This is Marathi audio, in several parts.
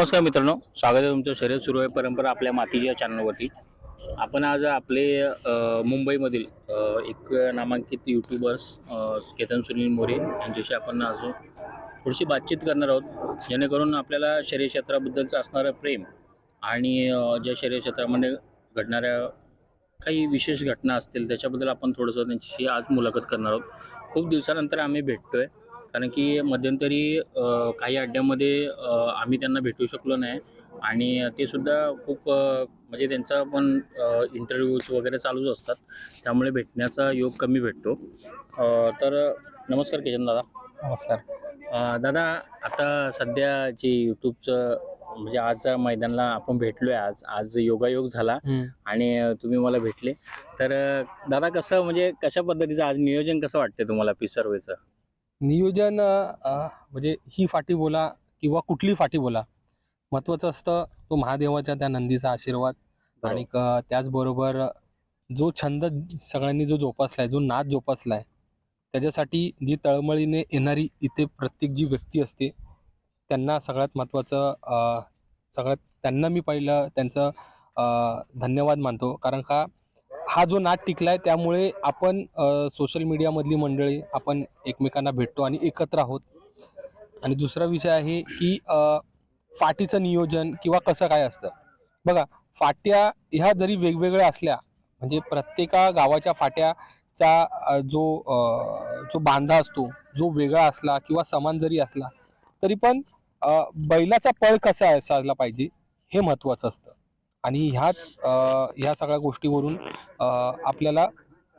नमस्कार मित्रांनो स्वागत आहे तुमचं शर्यत सुरू आहे परंपरा आपल्या मातीच्या चॅनलवरती आपण आज आपले मुंबईमधील एक नामांकित युट्यूबर्स केतन सुनील मोरे यांच्याशी आपण आज थोडीशी बातचीत करणार आहोत. जेणेकरून आपल्याला शर्यत क्षेत्राबद्दलचं असणारं प्रेम आणि ज्या शर्यत क्षेत्रामध्ये घडणाऱ्या काही विशेष घटना असतील त्याच्याबद्दल आपण थोडंसं त्यांच्याशी आज मुलाखत करणार आहोत. खूप दिवसानंतर आम्ही भेटतो आहे कारण की मध्यंतरी काही अड्ड्यामध्ये आम्ही त्यांना भेटू शकलो नाही. आणि ते सुद्धा खूप म्हणजे त्यांचा पण इंटरव्ह्यूज वगैरे चालूच असतात. त्यामुळे भेटण्याचा योग कमी भेटतो. तर नमस्कार केजन दादा. नमस्कार. दादा आता सध्या जे यूट्यूबचं म्हणजे आज मैदानाला आपण भेटलोय आज आज योगायोग झाला आणि तुम्ही मला भेटले. तर दादा कसं म्हणजे कशा पद्धतीचं आज नियोजन कसं वाटतं तुम्हाला पिसर्वेचं नियोजन म्हणजे ही फाटी बोला किंवा कुठली फाटी बोला महत्वाचं असतं तो महादेवाच्या त्या नंदीचा आशीर्वाद आणि क- त्याचबरोबर जो छंद सगळ्यांनी जो जोपासलाय जो नाच जोपासलाय त्याच्यासाठी जी तळमळीने येणारी इथे प्रत्येक जी व्यक्ती असते त्यांना सगळ्यात महत्त्वाचं सगळ्यात त्यांना मी पहिलं त्यांचं धन्यवाद मानतो. कारण का हा जो नाद टिकलाय त्यामुळे आपण सोशल मीडियामधली मंडळी आपण एकमेकांना भेटतो आणि एकत्र आहोत. आणि दुसरा विषय आहे की फाटीचं नियोजन किंवा कसं काय असतं. बघा फाट्या ह्या जरी वेगवेगळ्या असल्या म्हणजे प्रत्येका गावाच्या फाट्याचा जो जो बांधा असतो जो वेगळा असला किंवा समान जरी असला तरी पण बैलाचा पळ कसा असायला पाहिजे हे महत्वाचं असतं. आणि ह्याच ह्या सगळ्या गोष्टीवरून आपल्याला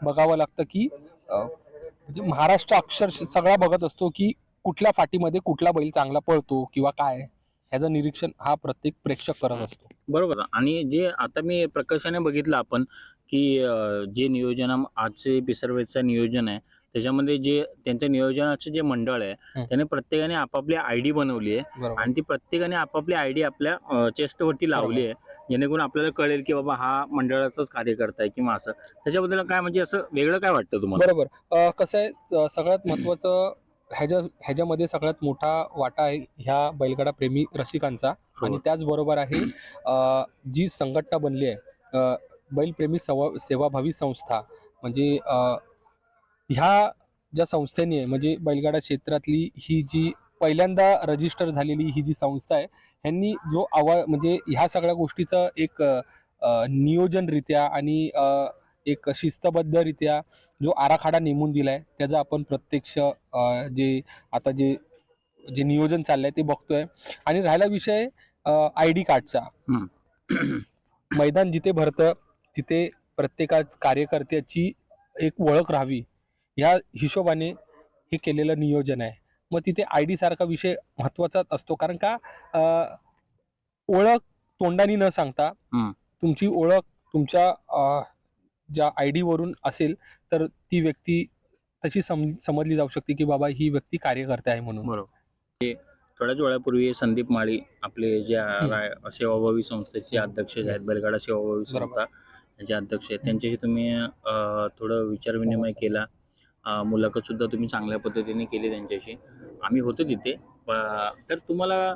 बघावं लागतं की म्हणजे महाराष्ट्र अक्षरश सगळा बघत असतो की कुठल्या फाटीमध्ये कुठला बैल चांगला पळतो किंवा काय. ह्याचं निरीक्षण हा प्रत्येक प्रेक्षक करत असतो. बरोबर. आणि जे आता मी प्रकर्षाने बघितलं आपण की जे नियोजन आजचे पिसर्वेचं नियोजन आहे त्याच्यामध्ये जे त्यांचं नियोजनाचं जे मंडळ आहे. त्याने प्रत्येकाने आपापली आय डी बनवली आहे. आणि ती प्रत्येकाने आपापली आय डी आपल्या चेस्टवरती लावली आहे. जेणेकरून आपल्याला कळेल की बाबा हा मंडळाचाच कार्यकर्ता आहे किंवा असं. त्याच्याबद्दल काय म्हणजे असं वेगळं काय वाटतं तुम्हाला? बरोबर. कसं आहे सगळ्यात महत्वाचं ह्याच्या ह्याच्यामध्ये सगळ्यात मोठा वाटा आहे ह्या बैलगाडा प्रेमी रसिकांचा. हो. आणि त्याचबरोबर आहे जी संघटना बनली आहे बैलप्रेमी सवा सेवाभावी संस्था. म्हणजे ह्या ज्या संस्थेने आहे, म्हणजे बैलगाडा क्षेत्रातली ही जी पहिल्यांदा रजिस्टर झालेली ही जी संस्था आहे ह्यांनी जो आवा म्हणजे ह्या सगळ्या गोष्टीचं एक नियोजनरित्या आणि एक शिस्तबद्धरित्या जो आराखडा नेमून दिलाय त्याचा आपण प्रत्यक्ष जे आता जे जे नियोजन चाललंय ते बघतोय. आणि राहिला विषय आय डी कार्डचा. मैदान जिथे भरतं तिथे प्रत्येका कार्यकर्त्याची एक ओळख राहावी. या हिशोबाने हे केलेलं नियोजन आहे. मग तिथे आय डी सारखा विषय महत्त्वाचा असतो. कारण का ओळख तोंडानी न सांगता. तुमची ओळख तुमच्या ज्या आय वरून असेल तर ती व्यक्ती तशी सम समजली जाऊ शकते की बाबा ही व्यक्ती कार्यकर्ता आहे म्हणून. बरोबर. थोड्याच वेळापूर्वी संदीप माळी आपले जे रा- सेवाभावी संस्थेचे अध्यक्ष जे आहेत बैलगाडा सेवाभावी. संस्था याचे अध्यक्ष आहेत त्यांच्याशी तुम्ही थोडं विचारविनिमय केला. मुलाखतसुद्धा तुम्ही चांगल्या पद्धतीने केली त्यांच्याशी. आम्ही होतो तिथे. तर तुम्हाला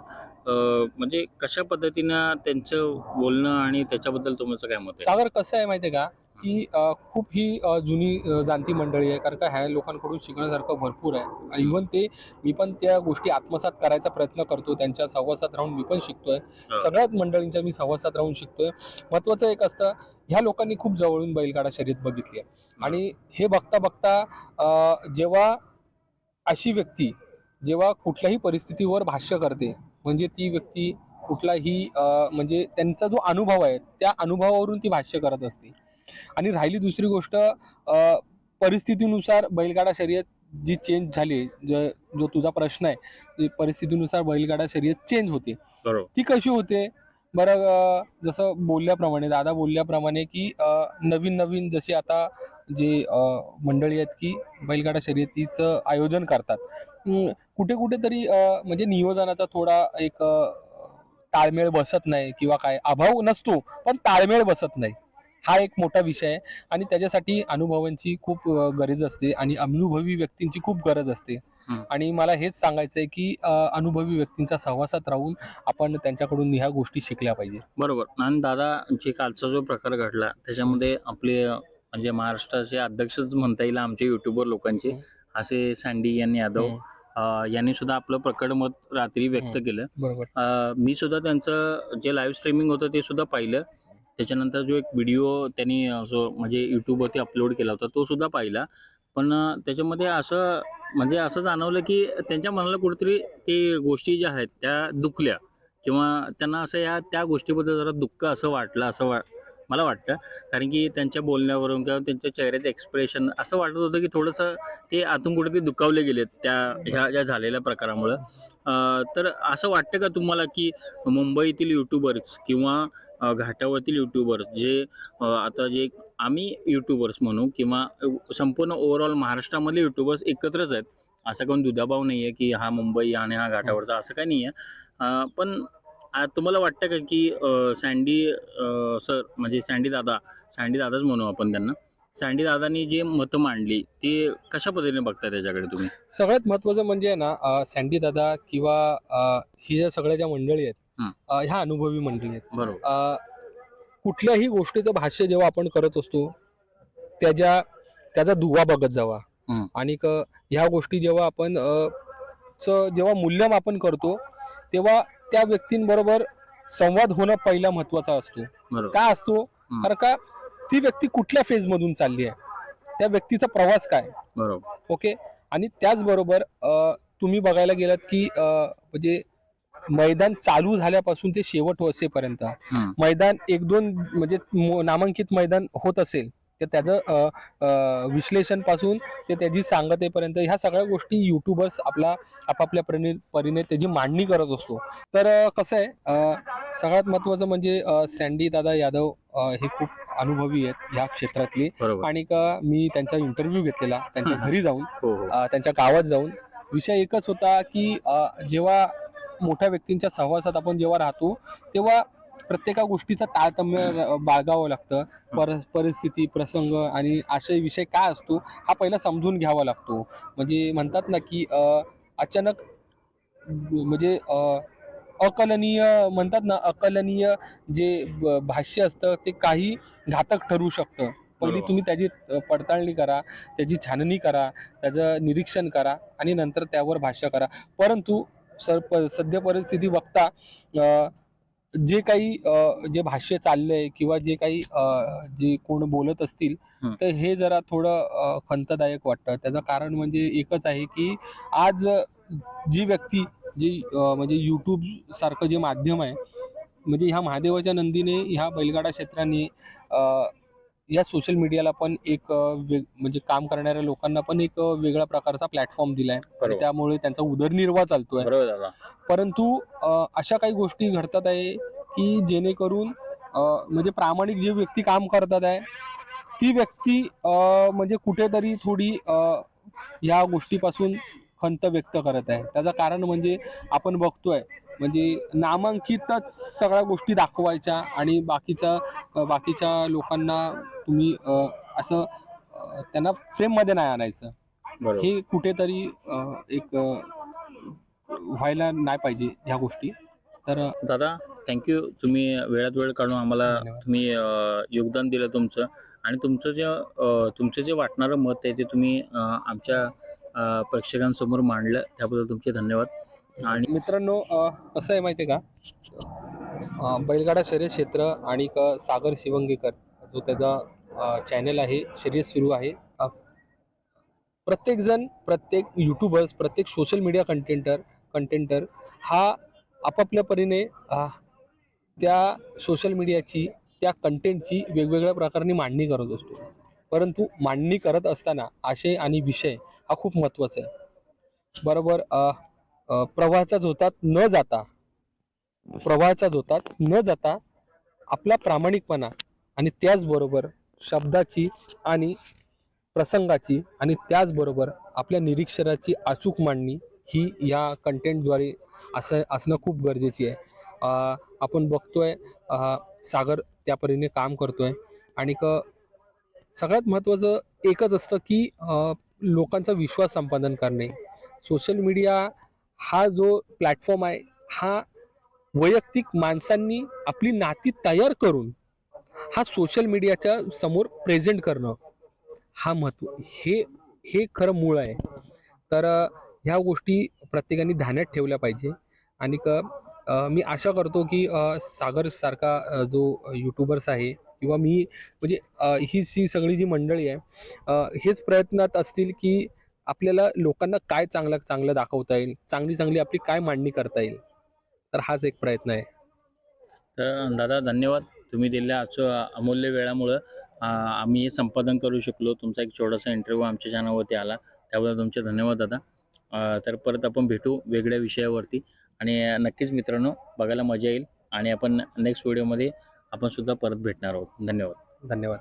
म्हणजे कशा पद्धतीनं त्यांचं बोलणं आणि त्याच्याबद्दल तुमचं काय मत आहे? सागर कसं आहे माहिती आहे का? की खूप ही जुनी जाणती मंडळी आहे. कारण का ह्या लोकांकडून शिकण्यासारखं भरपूर आहे. इव्हन ते मी पण त्या गोष्टी आत्मसात करायचा प्रयत्न करतो. त्यांच्या सहवासात राहून मी पण शिकतोय. सगळ्याच मंडळींच्या मी सहवासात राहून शिकतोय. महत्वाचं एक असतं ह्या लोकांनी खूप जवळून बैलगाडा शर्यत बघितली आहे. आणि हे बघता बघता जेव्हा अशी व्यक्ती जेव्हा कुठल्याही परिस्थितीवर भाष्य करते म्हणजे ती व्यक्ती कुठलाही म्हणजे त्यांचा जो अनुभव आहे त्या अनुभवावरून ती भाष्य करत असते. आणि राहिली दुसरी गोष्ट अ, परिस्थितीनुसार बैलगाडा शर्यत जी चेंज झाली ज- जो तुझा प्रश्न आहे परिस्थितीनुसार बैलगाडा शर्यत चेंज होते. ती कशी होते? बरं जसं बोलल्याप्रमाणे दादा बोलल्याप्रमाणे की नवीन नवीन जसे आता जे मंडळी आहेत की बैलगाडा शर्यतीचं आयोजन करतात. कुठे कुठे तरी म्हणजे नियोजनाचा थोडा एक ताळमेळ बसत नाही किंवा काय अभाव नसतो पण ताळमेळ बसत नाही. हा एक मोठा विषय आहे. आणि त्याच्यासाठी अनुभवांची खूप गरज असते आणि अनुभवी व्यक्तींची खूप गरज असते. आणि मला हेच सांगायचं आहे की अनुभवी व्यक्तींच्या सहवासात राहून आपण त्यांच्याकडून ह्या गोष्टी शिकल्या पाहिजे. बरोबर. आणि दादा जे कालचा जो प्रकार घडला त्याच्यामध्ये आपले म्हणजे महाराष्ट्राचे अध्यक्षच म्हणता येईल आमचे युट्यूबर लोकांचे. असे सँडी यांनी यादव यांनी सुद्धा आपलं प्रकट मत रात्री व्यक्त. केलं. बरोबर. मी सुद्धा त्यांचं जे लाईव्ह स्ट्रीमिंग होतं ते सुद्धा पाहिलं. त्याच्यानंतर जो एक व्हिडिओ त्यांनी अ, जो म्हणजे यूट्यूबवरती अपलोड केला होता तो सुद्धा पाहिला. पण त्याच्यामध्ये असं म्हणजे असं जाणवलं की त्यांच्या मनाला कुठेतरी ते गोष्टी ज्या आहेत त्या दुखल्या. किंवा त्यांना असं या त्या गोष्टीबद्दल जरा दुःख असं वाटलं असं वा मला वाटतं. कारण की त्यांच्या बोलण्यावरून किंवा त्यांच्या चेहऱ्याचं एक्सप्रेशन असं वाटत होतं की थोडंसं ते आतून कुठेतरी दुखावले गेलेत त्या ह्या ज्या झालेल्या प्रकारामुळं. तर असं वाटतं का तुम्हाला की मुंबईतील युट्यूबर्स किंवा घाटावरील घाटावरतील युट्यूबर्स जे आता जे आम्ही युट्यूबर्स म्हणू किंवा संपूर्ण ओव्हरऑल महाराष्ट्रामधले युट्यूबर्स एकत्रच आहेत. असं कोण दुधाभाव नाही आहे की हा मुंबई आणि हा घाटावरचा असं काही नाही आहे पण तुम्हाला वाटतं का की सँडी सर म्हणजे सँडी दादा सँडी दादाच म्हणू आपण त्यांना. सँडी दादानी जे मतं मांडली ते कशा पद्धतीने बघता त्याच्याकडे तुम्ही? सगळ्यात महत्वाचं म्हणजे आहे ना सँडी दादा किंवा ही ज्या सगळ्या ज्या मंडळी आहेत अ, ह्या अनुभवी मंडळी आहेत. बरोबर. अ, कुठल्याही गोष्टीचं भाष्य जेव्हा आपण करत असतो त्याच्या त्याचा दुवा बघत जावा. आणि क- ह्या गोष्टी जेव्हा आपण अ, च जेव्हा मूल्यमापन करतो तेव्हा त्या व्यक्तींबरोबर संवाद होणं पहिला महत्त्वाचा असतो. बरोबर. का असतो. कारण का ती व्यक्ती कुठल्या फेज मधून चालली आहे? त्या व्यक्तीचा प्रवास काय? बरोबर. ओके? आणि त्याचबरोबर अ, तुम्ही बघायला गेलात की अ, म्हणजे मैदान चालू झाल्यापासून ते शेवट असेपर्यंत. मैदान एक दोन म्हणजे नामांकित मैदान होत असेल तर त्याचं विश्लेषणपासून ते त्याची सांगतेपर्यंत ह्या सगळ्या गोष्टी युट्यूबर्स आपला आपापल्या परीने परीने त्याची मांडणी करत असतो. तर कसं आहे सगळ्यात महत्वाचं म्हणजे सँडी दादा यादव हे खूप अनुभवी आहेत ह्या क्षेत्रातली. आणि का मी त्यांचा इंटरव्ह्यू घेतलेला त्यांच्या घरी जाऊन हो हो. त्यांच्या गावात जाऊन. विषय एकच होता की जेव्हा मोठ्या व्यक्तींच्या सहवासात आपण जेव्हा राहतो तेव्हा प्रत्येका गोष्टीचं तारतम्य बाळगावं लागतं. पर परिस्थिती प्रसंग आणि आशय विषय काय असतो हा पहिला समजून घ्यावा लागतो. म्हणजे म्हणतात ना की अचानक म्हणजे अकलनीय म्हणतात ना अकलनीय जे भाष्य असतं ते काही घातक ठरू शकतं. पहिली. तुम्ही त्याची पडताळणी करा त्याची छाननी करा त्याचं निरीक्षण करा आणि नंतर त्यावर भाष्य करा. परंतु सर प सद्य परिस्थिती बघता जे काही जे भाष्य चाललंय किंवा जे काही जे कोण बोलत असतील. तर हे जरा थोडं खंतदायक वाटतं त्याचं कारण म्हणजे एकच आहे की आज जी व्यक्ती जी म्हणजे यूट्यूब सारखं जे माध्यम आहे म्हणजे ह्या महादेवाच्या नंदीने ह्या बैलगाडा क्षेत्राने या सोशल मीडियाला पण एक म्हणजे काम करणाऱ्या लोकांना पण एक वेगळ्या प्रकारचा प्लॅटफॉर्म दिलाय. आणि. त्यामुळे त्यांचा उदरनिर्वाह चालतोय. परंतु अशा काही गोष्टी घडतात आहे की जेणेकरून म्हणजे प्रामाणिक जे व्यक्ती काम करतात आहे ती व्यक्ती म्हणजे कुठेतरी थोडी या गोष्टीपासून खंत व्यक्त करत आहे. त्याचं कारण म्हणजे आपण बघतोय म्हणजे नामांकितच सगळ्या गोष्टी दाखवायच्या आणि बाकीच्या बाकीच्या लोकांना तुम्ही अ, असं अ, त्यांना फ्रेममध्ये नाही आणायचं. बरोबर. हे कुठेतरी अ, एक अ, व्हायला नाही पाहिजे ह्या गोष्टी. तर अ, दादा थँक्यू तुम्ही वेळात वेळ काढून आम्हाला धन्यवाद. तुम्ही अ, योगदान दिलं तुमचं. आणि तुमचं जे अ, तुमचं जे वाटणारं मत आहे ते तुम्ही अ, आमच्या अ, प्रेक्षकांसमोर मांडलं. त्याबद्दल तुमचे धन्यवाद. आणि मित्रांनो अ, कसं आहे माहिती आहे का? अ, बैलगाडा शर्यत क्षेत्र आणि क सागर शिवंगेकर. जो त्याचा चॅनल आहे शर्यत सुरू आहे. प्रत्येकजण प्रत्येक युट्यूबर्स प्रत्येक सोशल मीडिया कंटेंटर कंटेंटर हा आपापल्या परीने त्या सोशल मीडियाची त्या कंटेंटची वेगवेगळ्या प्रकाराने मांडणी करत असतो. परंतु मांडणी करत असताना आशय आणि विषय हा खूप महत्त्वाचा आहे. बरोबर प्रवाहाच्या झोतात न जाता प्रवाहाच्या झोतात न जाता आपला प्रामाणिकपणा आणि त्याचबरोबर शब्दाची आणि प्रसंगाची आणि त्याचबरोबर आपल्या निरीक्षणाची अचूक मांडणी ही या कंटेंटद्वारे असं असणं खूप गरजेची आहे. आपण बघतोय सागर त्या परीने काम करतोय आणि क सगळ्यात महत्त्वाचं एकच असतं की लोकांचा विश्वास संपादन करणे. सोशल मीडिया हा जो प्लॅटफॉर्म आहे हा वैयक्तिक माणसांनी आपली नाती तयार करून हा सोशल मीडियाच्या समोर प्रेझेंट करणं हा महत्त्व हे हे खरं मूळ आहे. तर ह्या गोष्टी प्रत्येकाने ध्यानात ठेवल्या पाहिजे. आणि क मी आशा करतो की सागरसारखा जो यूट्यूबर्स आहे किंवा मी म्हणजे ही जी सगळी जी मंडळी आहे हेच प्रयत्नात असतील की आपल्याला लोकांना काय चांगलं चांगलं दाखवता येईल चांगली चांगली आपली काय मांडणी करता येईल. तर हाच एक प्रयत्न आहे. तर दादा धन्यवाद. तुम्ही दिलेल्या अच अमूल्य वेळामुळं आम्ही हे संपादन करू शकलो. तुमचा एक छोटासा इंटरव्ह्यू आमच्या चॅनलवरती आला. त्याबद्दल तुमचे धन्यवाद दादा. तर परत आपण भेटू वेगळ्या विषयावरती. आणि नक्कीच मित्रांनो बघायला मजा येईल. आणि आपण नेक्स्ट व्हिडिओमध्ये आपण सुद्धा परत भेटणार आहोत. धन्यवाद. धन्यवाद.